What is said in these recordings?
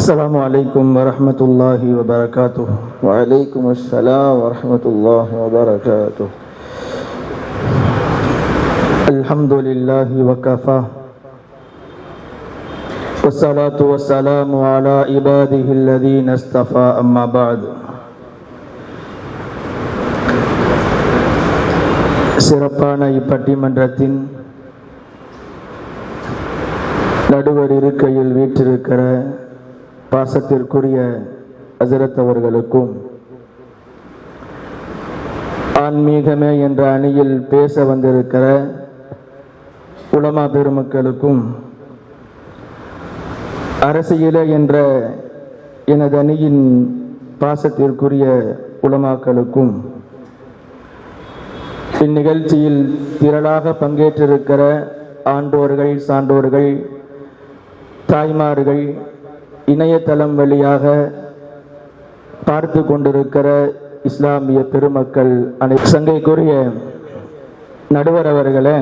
السلام عليكم ورحمة الله وبركاته وعليكم السلام ورحمة الله وبركاته الحمد لله وكفى والصلاة والسلام على عباده الذين اصطفى أما بعد சிறப்பான இப்பட்டிமன்றத்தின் நடுவர் இருக்கையில் வீற்றிருக்கிற பாசத்திற்குரிய ஹசரத் அவர்களுக்கும் ஆன்மீகமே என்ற அணியில் பேச வந்திருக்கிற உலமா பெருமக்களுக்கும் அரசியலே என்ற எனது அணியின் பாசத்திற்குரிய உலமாக்களுக்கும் இந்நிகழ்ச்சியில் திரளாக பங்கேற்றிருக்கிற ஆண்டோர்கள் சான்றோர்கள் தாய்மார்கள் இணையதளம் வழியாக பார்த்து கொண்டிருக்கிற இஸ்லாமிய பெருமக்கள் அனை சங்கைக்குரிய நடுவர் அவர்களே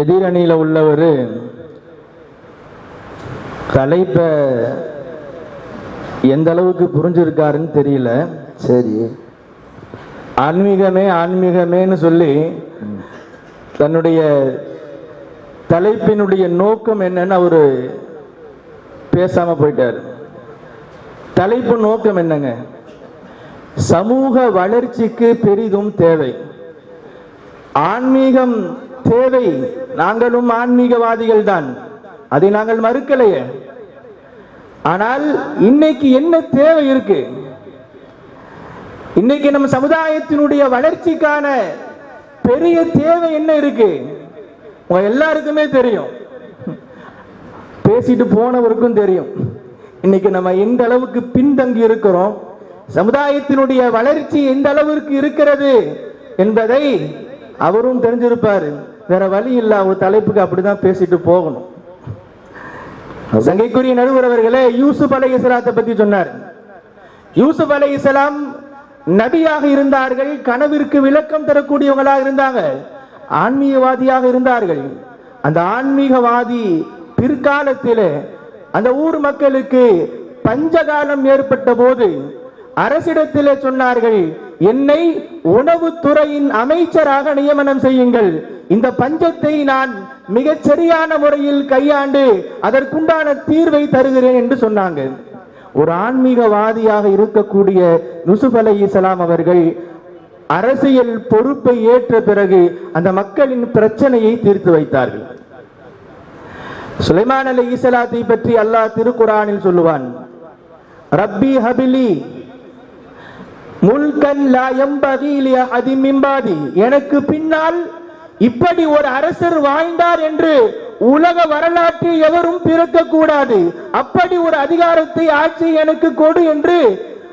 எதிரணியில் உள்ளவர் தலைப்பை எந்த அளவுக்கு புரிஞ்சிருக்காருன்னு தெரியல. சரி. ஆன்மீகமே ஆன்மீகமேன்னு சொல்லி தன்னுடைய தலைப்பினுடைய நோக்கம் என்னன்னு அவரு பேசாம போயிட்டார். தலைப்பு நோக்கம் என்னங்க? சமூக வளர்ச்சிக்கு பெரிதும் தேவை. ஆன்மீகம் தேவை. நாங்களும் ஆன்மீகவாதிகள் தான் அதை நாங்கள் மறுக்கலையே. ஆனால் இன்னைக்கு என்ன தேவை இருக்கு? இன்னைக்கு நம்ம சமுதாயத்தினுடைய வளர்ச்சிக்கான பெரிய தேவை என்ன இருக்கு? உங்க எல்லாருக்குமே தெரியும். பேசிட்டு போனவருக்கும் தெரியும். இன்னைக்கு நம்ம எந்த அளவுக்கு பின்தங்கி இருக்கிறோம் சமுதாயத்தினுடைய வளர்ச்சி எந்த அளவிற்கு இருக்கிறது என்பதை அவரும் தெரிஞ்சிருப்பாரு. வேற வழி இல்ல அவர் தலைப்புக்கு அப்படிதான் பேசிட்டு போகணும். சங்கைக்குரிய நடுவர் அவர்களே யூசுப் அலை இஸ்லாத்தை பத்தி சொன்னார். யூசுப் அலை இஸ்லாம் நபியாக இருந்தார்கள் கனவிற்கு விளக்கம் தரக்கூடியவங்களாக இருந்தாங்க. ஆன்மீகவாதியாக இருந்தார்கள். அந்த ஆன்மீகவாதி பிற்காலத்திலே அந்த ஊர் மக்களுக்கு பஞ்சகாலம் ஏற்பட்ட போது அரசிடத்திலே சொன்னார்கள் என்னை உணவுத்துறையின் அமைச்சராக நியமனம் செய்யுங்கள். இந்த பஞ்சத்தை நான் மிகச் சரியான முறையில் கையாண்டு அதற்குண்டான தீர்வை தருகிறேன் என்று சொன்னாங்க. ஒரு ஆன்மீகவாதியாக இருக்கக்கூடிய யூசுப் அலை இஸ்லாம் அவர்கள் அரசியல் பொறுப்பை ஏற்ற பிறகு அந்த மக்களின் பிரச்சனையை தீர்த்து வைத்தார்கள். சுலைமான் அலி இசலாத்தை பற்றி அல்லாஹ் திருக்குரானில் சொல்லுவான் ரப்பி ஹபிலி முல்கன் லா யம்பகி லி எனக்கு பின்னால் இப்படி ஒரு அரசர் வாழ்ந்தார் என்று உலக வரலாற்றில் எவரும் பிறக்க கூடாது அப்படி ஒரு அதிகாரத்தை ஆட்சி எனக்கு கொடு என்று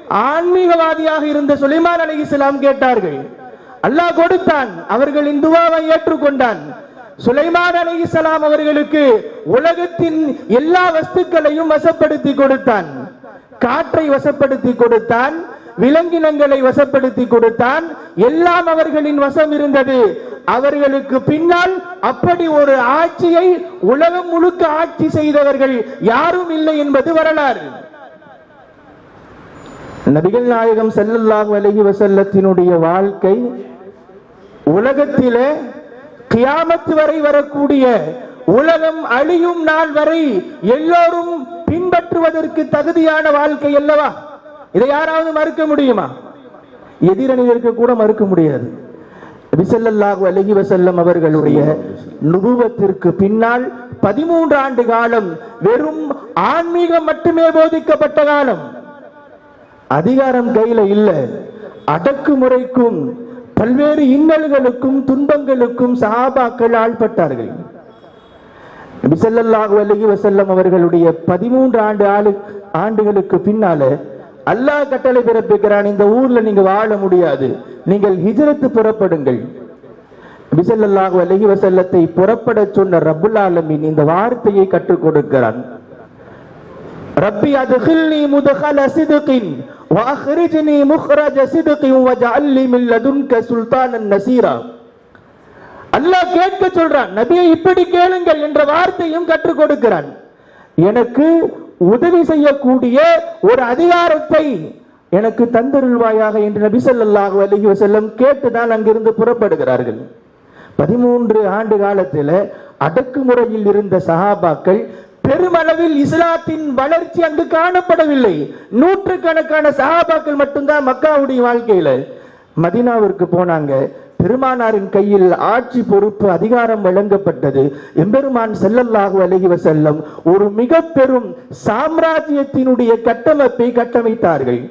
ஆன்மீகவாதியாக இருந்த சுலைமான் அலி இஸ்லாம் கேட்டார்கள். அல்லாஹ் கொடுத்தான். அவர்களின் துவாவை ஏற்றுக்கொண்டான். சுலைமான் அலி இஸ்லாம் அவர்களுக்கு உலகத்தின் எல்லா வஸ்துக்களையும் வசப்படுத்தி கொடுத்தான். காற்றை வசப்படுத்தி கொடுத்தான். விலங்கினங்களை வசப்படுத்தி கொடுத்தான். எல்லாம் அவர்களின் வசம் இருந்தது. அவர்களுக்கு பின்னால் அப்படி ஒரு ஆட்சியை உலகம் முழுக்க ஆட்சி செய்தவர்கள் யாரும் இல்லை என்பது வரலாறு. நபிகள் நாயகம் ஸல்லல்லாஹு அலைஹி வசல்லத்தினுடைய வாழ்க்கை உலகத்திலே கியாமத்து வரை வரக்கூடிய உலகம் அழியும் நாள் வரை எல்லோரும் பின்பற்றுவதற்கு தகுதியான வாழ்க்கை அல்லவா? இதை யாராவது மறுக்க முடியுமா? எதிரணிகளுக்கு கூட மறுக்க முடியாது. நபிசல்லாஹு அலைஹி வசல்லம் அவர்களுடைய நுபுவத்திற்கு பின்னால் பதிமூன்று ஆண்டு காலம் வெறும் ஆன்மீகம் மட்டுமே போதிக்கப்பட்ட காலம். அதிகாரம் கையில இல்ல. அடக்குமுறைக்கும் பல்வேறு இன்னல்களுக்கும் துன்பங்களுக்கும் சஹாபாக்கள் ஆள்பட்டார்கள். நபி ஸல்லல்லாஹு வசல்லம் அவர்களுடைய பதிமூன்று ஆண்டு ஆளு ஆண்டுகளுக்கு பின்னால அல்லாஹ் கட்டளை பிறப்பிக்கிறான் இந்த ஊர்ல நீங்க வாழ முடியாது. நீங்கள் ஹிஜரத்து புறப்படுங்கள். நபி ஸல்லல்லாஹு வசல்லத்தை புறப்பட சொன்ன ரபுல் ஆலமின் இந்த வார்த்தையை கற்றுக் கொடுக்கிறான். ரப்பி அதுகில்னி முதகல சிதுகின் வாஹ்ரிஜ்னி முஹ்ரஜ சிதுகின் வஜஅல்லி மின் லதுன்க நசீரா. அல்லாஹ் கேட்க சொல்றான் நபியை இப்படி கேளுங்கள் என்ற வார்த்தையும் கற்றுக் கொடுக்கிறான். எனக்கு உதவி செய்யக்கூடிய ஒரு அதிகாரத்தை எனக்கு தந்தருள்வாயாக என்று நபி ஸல்லல்லாஹு அலைஹி வஸல்லம் கேட்டுதான் அங்கிருந்து புறப்படுகிறார்கள். பதிமூன்று ஆண்டு காலத்தில் அடக்குமுறையில் இருந்த சஹாபாக்கள் பெருமளவில் இஸ்லாத்தின் வளர்ச்சி அங்கு காணப்படவில்லை. நூற்றுக்கணக்கான சஹாபாக்கள் மட்டும்தான் மக்காவுடைய வாழ்க்கையில மதினாவிற்கு போனாங்க. பெருமானாரின் கையில் ஆட்சி பொறுப்பு அதிகாரம் வழங்கப்பட்டது. எம்பெருமான் செல்லல்லாக அலைஹி செல்லம் ஒரு மிக பெரும் சாம்ராஜ்யத்தினுடைய கட்டமைப்பை கட்டமைத்தார்கள்.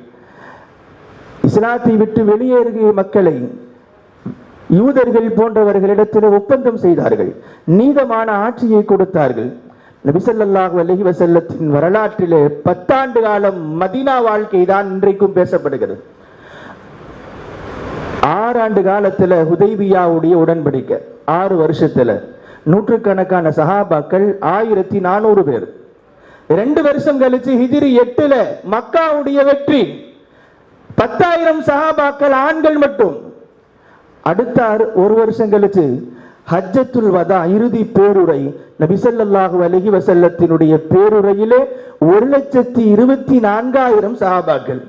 இஸ்லாத்தை விட்டு வெளியேறிய மக்களை யூதர்கள் போன்றவர்களிடத்தில் ஒப்பந்தம் செய்தார்கள். நீதமான ஆட்சியை கொடுத்தார்கள். நபிசல்லாஹு அலஹி வசல்லத்தின் வரலாற்றிலே பத்தாண்டு காலம் மதீனா வாழ்க்கை தான் இன்றைக்கும் பேசப்படுகிறது. ஆறு ஆண்டு காலத்துல ஹுதைபியாவுடைய உடன்படிக்கை ஆறு வருஷத்துல. நூற்றுக்கணக்கான சஹாபாக்கள் ஆயிரத்தி நானூறு பேர். ரெண்டு வருஷம் கழிச்சு ஹிஜ்ரி எட்டுல மக்காவுடைய வெற்றி. பத்தாயிரம் சஹாபாக்கள் ஆண்கள் மட்டும். அடுத்த ஒரு வருஷம் கழிச்சு ஹஜ்ஜத்துல் வதா இறுதி பேருரை நபிசல்லாஹு அலஹி வசல்லத்தினுடைய பேருரையிலே ஒரு லட்சத்தி இருபத்தி நான்காயிரம் சஹாபாக்கள்.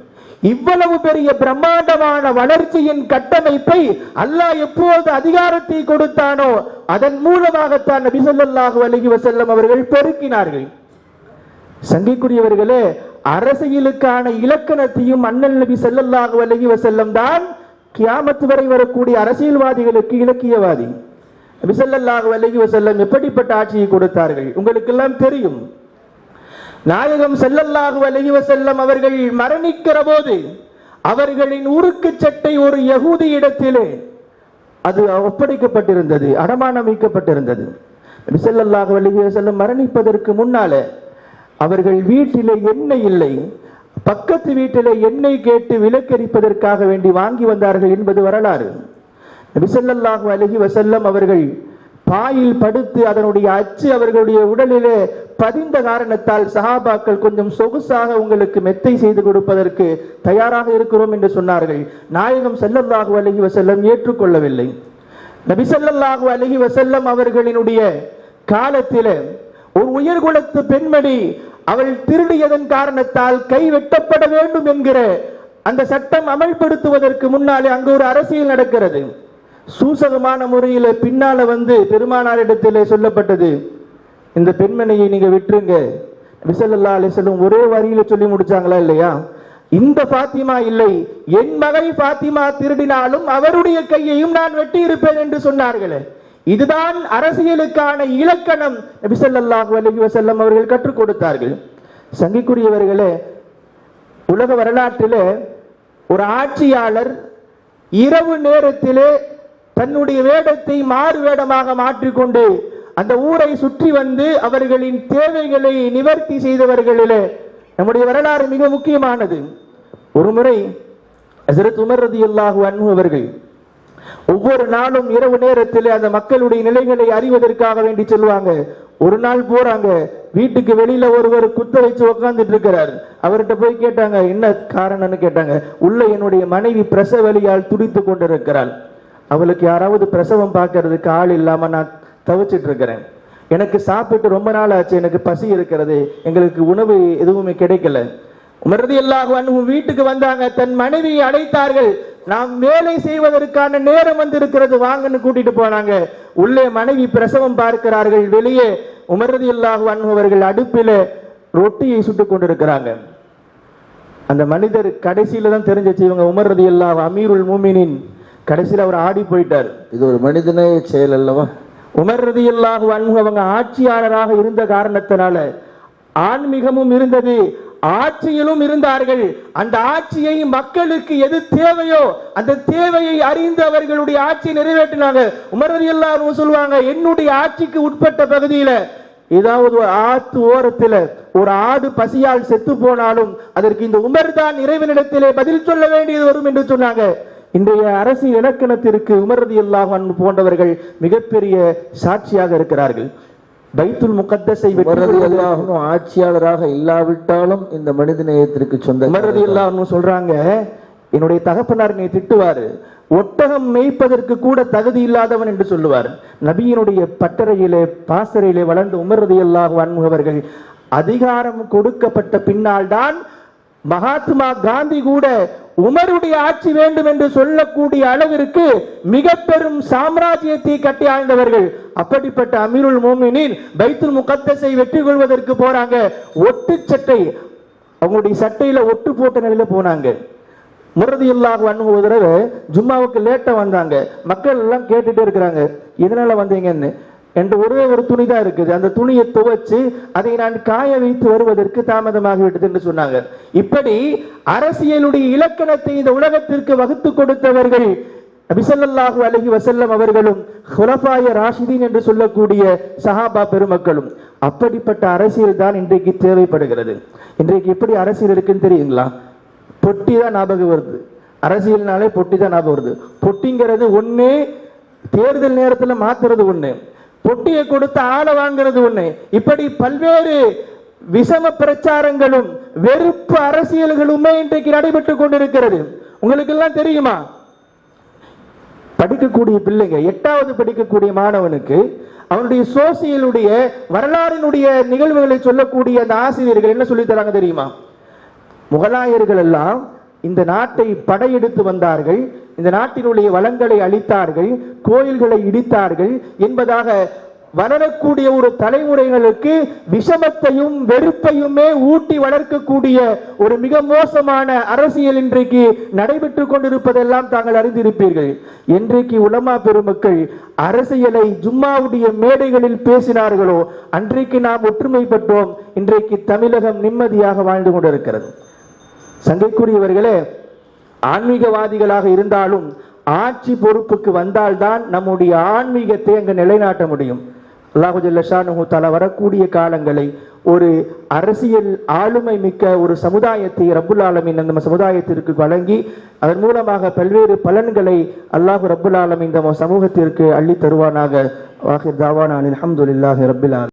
இவ்வளவு பெரிய பிரம்மாண்டமான வளர்ச்சியின் கட்டமைப்பை அல்லாஹ் எப்போது அதிகாரத்தை கொடுத்தானோ அதன் மூலமாகத்தான் நபிசல்லாஹு அலஹி வசல்லம் அவர்கள் பெருக்கினார்கள். சங்கைக்குரியவர்களே அரசியலுக்கான இலக்கணத்தையும் அண்ணல் நபி ஸல்லல்லாஹு அலைஹி வசல்லம் தான் கியாமத்து வரை வரக்கூடிய அரசியல்வாதிகளுக்கு இலக்கியவாதி. நபி ஸல்லல்லாஹு வசல்லம் எப்படிப்பட்ட ஆட்சியை கொடுத்தார்கள்? உங்களுக்கு எல்லாம் தெரியும். நாயகம் ஸல்லல்லாஹு அலைஹி வசல்லம் அவர்கள் மரணிக்கிற போது அவர்களின் உருக்கு சட்டை ஒரு யகூதி இடத்திலே அது ஒப்படைக்கப்பட்டிருந்தது அடமானம் வைக்கப்பட்டிருந்தது. நபி ஸல்லல்லாஹு வசல்லம் மரணிப்பதற்கு முன்னால அவர்கள் வீட்டிலே எண்ணெய் இல்லை பக்கத்து வீட்டிலே எண்ணெய் கேட்டு விலக்கரிப்பதற்காக வேண்டி வாங்கி வந்தார்கள் என்பது வரலாறு. நபி அழகி வசல்லம் அவர்கள் பாயில் படுத்து அதனுடைய அச்சு அவர்களுடைய உடலிலே பதிந்த காரணத்தால் சஹாபாக்கள் கொஞ்சம் சொகுசாக உங்களுக்கு மெத்தை செய்து கொடுப்பதற்கு தயாராக இருக்கிறோம் என்று சொன்னார்கள். நாயகம் ஸல்லல்லாஹு அலைஹி வசல்லம் ஏற்றுக்கொள்ளவில்லை. நபி ஸல்லல்லாஹு வசல்லம் அவர்களினுடைய காலத்திலே ஒரு உயர்குலத்து பெண்மணி அவள் திருடியதன் காரணத்தால் கை வெட்டப்பட வேண்டும் என்கிற அந்த சட்டம் அமல்படுத்துவதற்கு முன்னாலே அங்கு ஒரு அரசியல் நடக்கிறது. சூசகமான முறையில் பின்னால வந்து பெருமானாரிடத்திலே சொல்லப்பட்டது. இந்த பெண்மணியை நீங்க விட்டுருங்க. விசலல்லா அலிசல்லும் ஒரே வரியில சொல்லி முடிச்சாங்களா இல்லையா? இந்த பாத்திமா இல்லை. என் மகை பாத்திமா திருடினாலும் அவருடைய கையையும் நான் வெட்டி இருப்பேன் என்று சொன்னார்களே. இதுதான் அரசியலுக்கான இலக்கணம் நபிசல்லாஹு அலைஹி வசல்லம் அவர்கள் கற்றுக் கொடுத்தார்கள். சங்கிக்குரியவர்களே உலக வரலாற்றிலே ஒரு ஆட்சியாளர் இரவு நேரத்திலே தன்னுடைய வேடத்தை மாறு வேடமாக மாற்றிக்கொண்டு அந்த ஊரை சுற்றி வந்து அவர்களின் தேவைகளை நிவர்த்தி செய்தவர்களிலே நம்முடைய வரலாறு மிக முக்கியமானது. ஒரு முறை ஹசரத் உமர் ரதியல்லாஹு அன்பு அவர்கள் ஒவ்வொரு நாளும் இரவு நேரத்தில் அந்த மக்களுடைய நிலைகளை அறிவதற்காக வேண்டி சொல்லுவாங்க. ஒரு நாள் போறாங்க. வீட்டுக்கு வெளியில ஒருவர் குத்த வச்சு உட்கார்ந்துட்டு இருக்கிறார் அவர்கிட்ட போய் கேட்டாங்க என்ன காரணம்னு கேட்டாங்க? உள்ள என்னுடைய மனைவி பிரச வலியால் துடித்து கொண்டிருக்கிறாள். அவளுக்கு யாராவது பிரசவம் பார்க்கறதுக்கு ஆள் இல்லாம நான் தவிச்சிட்டு இருக்கிறேன் எனக்கு சாப்பிட்டு ரொம்ப நாள் ஆச்சு எனக்கு பசி இருக்கிறது எங்களுக்கு உணவு எதுவுமே கிடைக்கல. உமரது எல்லாரும் வீட்டுக்கு வந்தாங்க தன் மனைவியை அழைத்தார்கள். நாம் வேலை செய்வதற்கான நேரம் வந்திருக்கிறது வாங்கன்னு கூட்டிட்டு போனாங்க. உள்ளே மனைவி பிரசவம் பார்க்கிறார்கள் வெளியே உமரதி இல்லாக அவர்கள் அடுப்பில ரொட்டியை சுட்டுக் கொண்டிருக்கிறாங்க. அந்த மனிதர் கடைசியில தான் தெரிஞ்சிச்சு இவங்க உமரதி இல்லாக அமீருல் மூமினின் கடைசியில அவர் ஆடி போயிட்டார். இது ஒரு மனிதநேய செயல் அல்லவா? உமர் ரதியல்லாஹு அன்ஹு அவங்க ஆட்சியாளராக இருந்த காரணத்தினால ஆன்மீகமும் இருந்தது ஆட்சியிலும் இருந்தார்கள். அந்த ஆட்சியை மக்களுக்கு எது தேவையோ அந்த தேவையை அறிந்து அவர்களுடைய ஆட்சியை நிறைவேற்றினாங்க. உமர் ரதியல்லாஹு சொல்லுவாங்க என்னுடைய ஆட்சிக்கு உட்பட்ட பகுதியில ஏதாவது ஒரு ஆத்து ஓரத்துல ஒரு ஆடு பசியால் செத்து போனாலும் அதற்கு இந்த உமர் தான் இறைவனிடத்திலே பதில் சொல்ல வேண்டியது வரும் என்று சொன்னாங்க. இன்றைய அரசு இலக்கணத்திற்கு உமரதி அல்லாஹ் போன்றவர்கள் மிகப்பெரிய சாட்சியாக இருக்கிறார்கள். பைத்துல் முகத்தஸை ஆட்சியாளராக இல்லாவிட்டாலும் இந்த மனிதநேயத்திற்கு சொந்த உமரதி அல்லாஹ்னு சொல்றாங்க என்னுடைய தகப்பனார் நீ திட்டுவாரு. ஒட்டகம் மேய்ப்பதற்கு கூட தகுதி இல்லாதவன் என்று சொல்லுவார். நபியினுடைய பட்டறையிலே பாசறையிலே வளர்ந்த உமரதி அல்லாஹ் அவர்கள் அதிகாரம் கொடுக்கப்பட்ட பின்னால் தான் மகாத்மா காந்தி கூட உமருடைய ஆட்சி வேண்டும் என்று சொல்லக்கூடிய அளவிற்கு மிக பெரும் சாம்ராஜ்யத்தை கட்டி ஆழ்ந்தவர்கள். அப்படிப்பட்ட அமீருல் மோமினின் பைத்துல் முகத்தசை வெற்றி கொள்வதற்கு போறாங்க. ஒட்டு சட்டை அவங்களுடைய சட்டையில ஒட்டு போட்ட நிலையில போனாங்க. முரதி இல்லாக வண்ணு ஒரு தடவை ஜும்மாவுக்கு லேட்டா வந்தாங்க. மக்கள் எல்லாம் கேட்டுட்டே இருக்கிறாங்க. இதனால வந்தீங்கன்னு. என்று ஒரே ஒரு துணி தான் இருக்குது. அந்த துணியை துவைச்சு அதை நான் காய வைத்து வருவதற்கு தாமதமாகி விட்டது என்று சொன்னாங்க. இப்படி அரசியலுடைய இலக்கணத்தை இந்த உலகத்திற்கு வகுத்து கொடுத்தவர்கள் நபிசல்லாஹு அலஹி வசல்லம் அவர்களும் ஹுலஃபாய ராஷிதீன் என்று சொல்லக்கூடிய சஹாபா பெருமக்களும் அப்படிப்பட்ட அரசியல் தான் இன்றைக்கு தேவைப்படுகிறது. இன்றைக்கு எப்படி அரசியல் இருக்குன்னு தெரியுங்களா? பொட்டி தான் ஞாபகம் வருது. அரசியல்னாலே பொட்டி தான் ஞாபகம் வருது. பொட்டிங்கிறது ஒன்று தேர்தல் நேரத்துல மாத்துறது ஒண்ணு. பொட்டியை கொடுத்து ஆளை வாங்குறது ஒண்ணு. இப்படி பல்வேறு விஷம பிரச்சாரங்களும் வெறுப்பு அரசியல்களுமே இன்றைக்கு நடைபெற்றுக் கொண்டிருக்கிறது. உங்களுக்கு எல்லாம் தெரியுமா? படிக்கக்கூடிய பிள்ளைங்க எட்டாவது படிக்கக்கூடிய மாணவனுக்கு அவனுடைய சோசியலுடைய வரலாறினுடைய நிகழ்வுகளை சொல்லக்கூடிய அந்த ஆசிரியர்கள் என்ன சொல்லித் தராங்க தெரியுமா? முகலாயர்கள் எல்லாம் இந்த நாட்டை படையெடுத்து வந்தார்கள். இந்த நாட்டினுடைய வளங்களை அழித்தார்கள் கோயில்களை இடித்தார்கள் என்பதாக வளரக்கூடிய ஒரு தலைமுறைகளுக்கு விஷமத்தையும் வெறுப்பையுமே ஊட்டி வளர்க்கக்கூடிய ஒரு மிக மோசமான அரசியல் இன்றைக்கு நடைபெற்றுக் கொண்டிருப்பதெல்லாம் தாங்கள் அறிந்திருப்பீர்கள். என்றைக்கு உலமா பெருமக்கள் அரசியலை ஜும்மாவுடைய மேடைகளில் பேசினார்களோ அன்றைக்கு நாம் ஒற்றுமைப்பட்டோம் இன்றைக்கு தமிழகம் நிம்மதியாக வாழ்ந்து கொண்டிருக்கிறது. சங்கைக்குரியவர்களே ஆன்மீகவாதிகளாக இருந்தாலும் ஆட்சி பொறுப்புக்கு வந்தால்தான் நம்முடைய ஆன்மீகத்தை அங்கு நிலைநாட்ட முடியும். அல்லாஹு தலா வரக்கூடிய காலங்களை ஒரு அரசியல் ஆளுமை மிக்க ஒரு சமுதாயத்தை ரப்புல் ஆலமின் அந்த சமுதாயத்திற்கு வழங்கி அதன் மூலமாக பல்வேறு பலன்களை அல்லாஹு ரப்புல் ஆலமின் இந்த சமூகத்திற்கு அள்ளி தருவானாக. வாஹிர் தாவான அல்ஹம்துலில்லாஹி ரப்பில் ஆலம்